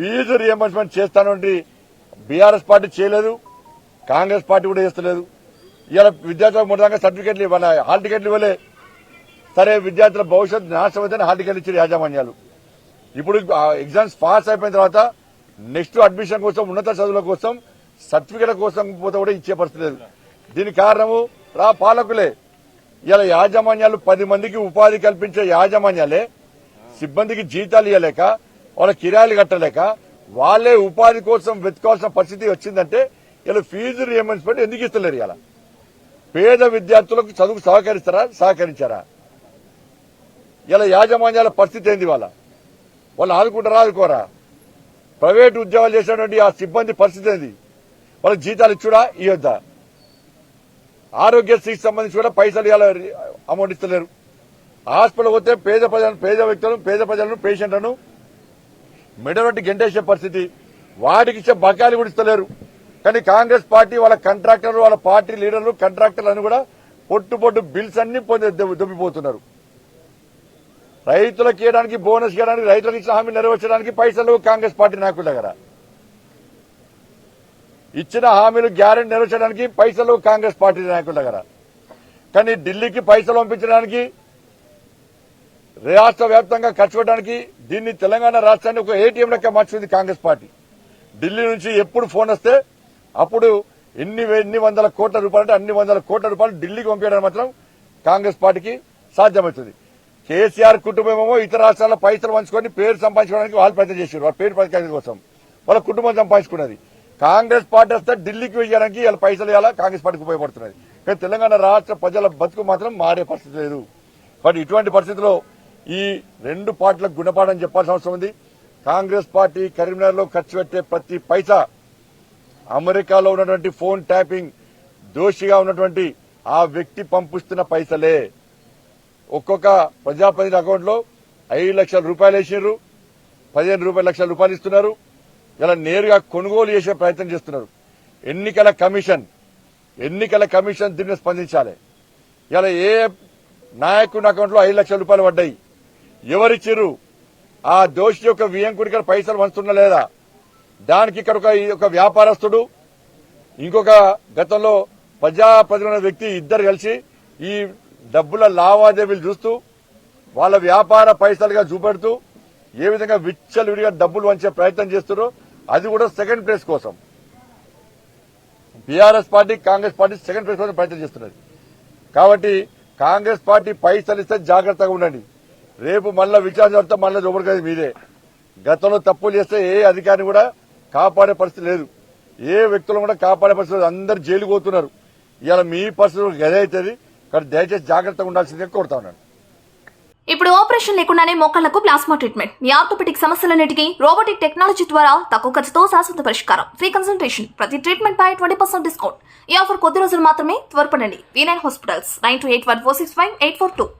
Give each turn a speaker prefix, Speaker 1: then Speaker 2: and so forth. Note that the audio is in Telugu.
Speaker 1: ఫీజు రియంబర్స్మెంట్ చేస్తానంటే బీఆర్ఎస్ పార్టీ చేయలేదు కాంగ్రెస్ పార్టీ కూడా చేస్తలేదు. ఇలా విద్యార్థులకు మొదటంగా సర్టిఫికెట్లు ఇవ్వాలి హాల్ టికెట్లు ఇవ్వలే. సరే విద్యార్థుల భవిష్యత్తు నాశనం అయితే హాల్ టికెట్లు ఇచ్చారు యాజమాన్యాలు. ఇప్పుడు ఆ ఎగ్జామ్స్ పాస్ అయిపోయిన తర్వాత నెక్స్ట్ అడ్మిషన్ కోసం ఉన్నత చదువుల కోసం సర్టిఫికెట్ కోసం పోతే కూడా ఇచ్చే పరిస్థితి లేదు. దీనికి కారణము రా పాలకులే. ఇలా యాజమాన్యాలు పది మందికి ఉపాధి కల్పించే యాజమాన్యాలే సిబ్బందికి జీతాలు ఇవ్వలేక వాళ్ళ కిరాయిలు కట్టలేక వాళ్ళే ఉపాధి కోసం వెతుకోవాల్సిన పరిస్థితి వచ్చిందంటే ఇలా ఫీజు రియంబర్స్మెంట్ ఎందుకు ఇస్తలేరు ఇలా పేద విద్యార్థులకు చదువుకు సహకరిస్తారా? సహకరించారా? ఇలా యాజమాన్యాల పరిస్థితి ఏంది వాళ్ళ వాళ్ళు ఆదుకుంటారా ఆదుకోరా? ప్రైవేట్ ఉద్యోగాలు చేసినటువంటి ఆ సిబ్బంది పరిస్థితి ఏంది? వాళ్ళకి జీతాలు ఇచ్చుడా ఇవ్వద్దా ఆరోగ్యశ్రీకి సంబంధించి కూడా పైసలు ఇవాళ అమౌంట్ ఇస్తలేరు. హాస్పిటల్ పోతే పేద ప్రజలను పేద వ్యక్తులను పేద ప్రజలను పేషెంట్లను మెడబెట్టి గెంటేసే పరిస్థితి. వాటికి ఇచ్చే బకాయిలు కూడా ఇస్తలేరు. కానీ కాంగ్రెస్ పార్టీ వాళ్ళ కాంట్రాక్టర్లు వాళ్ళ పార్టీ లీడర్లు కాంట్రాక్టర్లను కూడా పొట్టు పొట్టు బిల్స్ అన్ని పొంది దొబ్బిపోతున్నారు. రైతులకు ఇవ్వడానికి బోనస్ ఇవ్వడానికి రైతులకు ఇచ్చిన హామీ నెరవేర్చడానికి పైసలు కాంగ్రెస్ పార్టీ నాయకుల దగ్గర. ఇచ్చిన హామీలు గ్యారెంటీ నెరవేర్చడానికి పైసలు కాంగ్రెస్ పార్టీ నాయకుల దగ్గర. కానీ ఢిల్లీకి పైసలు పంపించడానికి రాష్ట్ర వ్యాప్తంగా ఖర్చు పెట్టడానికి దీన్ని తెలంగాణ రాష్ట్రాన్ని ఒక ఏటీఎం లెక్క మార్చింది కాంగ్రెస్ పార్టీ. ఢిల్లీ నుంచి ఎప్పుడు ఫోన్ వస్తే అప్పుడు ఎన్ని ఎన్ని వందల కోట్ల రూపాయలు అంటే అన్ని వందల కోట్ల రూపాయలు ఢిల్లీకి పంపించడం మాత్రం కాంగ్రెస్ పార్టీకి సాధ్యమవుతుంది. కేసీఆర్ కుటుంబమేమో ఇతర రాష్ట్రాల పైసలు పంచుకొని పేరు సంపాదించుకోవడానికి వాళ్ళు ప్రయత్నం చేశారు. వాళ్ళ పేరు ప్రతిపాదన కోసం. వాళ్ళ కుటుంబం సంపాదించుకున్నది. కాంగ్రెస్ పార్టీ వస్తే ఢిల్లీకి వెయ్యడానికి వాళ్ళ పైసలు ఇవ్వాలా? కాంగ్రెస్ పార్టీకి ఉపయోగపడుతున్నది. కానీ తెలంగాణ రాష్ట్ర ప్రజల బతుకు మాత్రం మారే పరిస్థితి లేదు. బట్ ఇటువంటి పరిస్థితిలో ఈ రెండు పార్టీలకు గుణపాఠం చెప్పాల్సిన అవసరం ఉంది. కాంగ్రెస్ పార్టీ కరీంనగర్లో ఖర్చు పెట్టే ప్రతి పైసా అమెరికాలో ఉన్నటువంటి ఫోన్ ట్యాపింగ్ దోషిగా ఉన్నటువంటి ఆ వ్యక్తి పంపిస్తున్న పైసలే. ఒక్కొక్క ప్రజాప్రతినిధి అకౌంట్లో ఐదు లక్షల రూపాయలు వేసినారు పదిహేను రూపాయల లక్షల రూపాయలు ఇస్తున్నారు. ఇలా నేరుగా కొనుగోలు చేసే ప్రయత్నం చేస్తున్నారు. ఎన్నికల కమిషన్ ఎన్నికల కమిషన్ దీన్ని స్పందించాలి. ఇలా ఏ నాయకుడి అకౌంట్లో ఐదు లక్షల రూపాయలు పడ్డాయి? ఎవరిచ్చిర్రు? ఆ దోషి యొక్క వియంకుడికి పైసలు వంచుతున్నా లేదా? దానికి ఇక్కడ ఒక ఒక వ్యాపారస్తుడు ఇంకొక గతంలో ప్రజాప్రతినిధి వ్యక్తి ఇద్దరు కలిసి ఈ డబ్బుల లావాదేవీలు చూస్తూ వాళ్ళ వ్యాపార పైసలుగా చూపెడుతూ ఏ విధంగా విచ్చలవిడిగా డబ్బులు వంచే ప్రయత్నం చేస్తున్నారో అది కూడా సెకండ్ ప్లేస్ కోసం. BRS party Congress party second place కోసం ప్రయత్నం చేస్తున్నది. కాబట్టి కాంగ్రెస్ పార్టీ పైసలు ఇస్తే జాగ్రత్తగా ఉండండి. రేపు మళ్ళీ విచారణ జరిగితే మళ్ళీ చూపడగది మీదే. గతంలో తప్పులు చేస్తే ఏ అధికారిని కూడా కాపాడే పరిస్థితి లేదు. ఏ వ్యక్తులను కూడా కాపాడే పరిస్థితి లేదు. అందరు జైలుకు పోతున్నారు. ఇవాళ మీ పరిస్థితి గదే అవుతుంది. కానీ దయచేసి జాగ్రత్తగా ఉండాల్సిందిగా కోరుతా ఉన్నాను.
Speaker 2: ఇప్పుడు ఆపరేషన్ లేకుండానే మోకాళ్ళకు ప్లాస్మా ట్రీట్మెంట్. మీ ఆర్థోపెటిక్ సమస్యలన్నిటికీ రోబోటిక్ టెక్నాలజీ ద్వారా తక్కువ ఖర్చుతో శాశ్వత పరిష్కారం. ఫ్రీ కన్సల్టేషన్ ప్రతి ట్రీట్మెంట్ పై ట్వంటీ పర్సెంట్ డిస్కౌంట్ ఈ ఆఫర్ కొద్ది రోజులు మాత్రమే త్వరపడండి. V nine hospitals nine two eight one four six five eight four two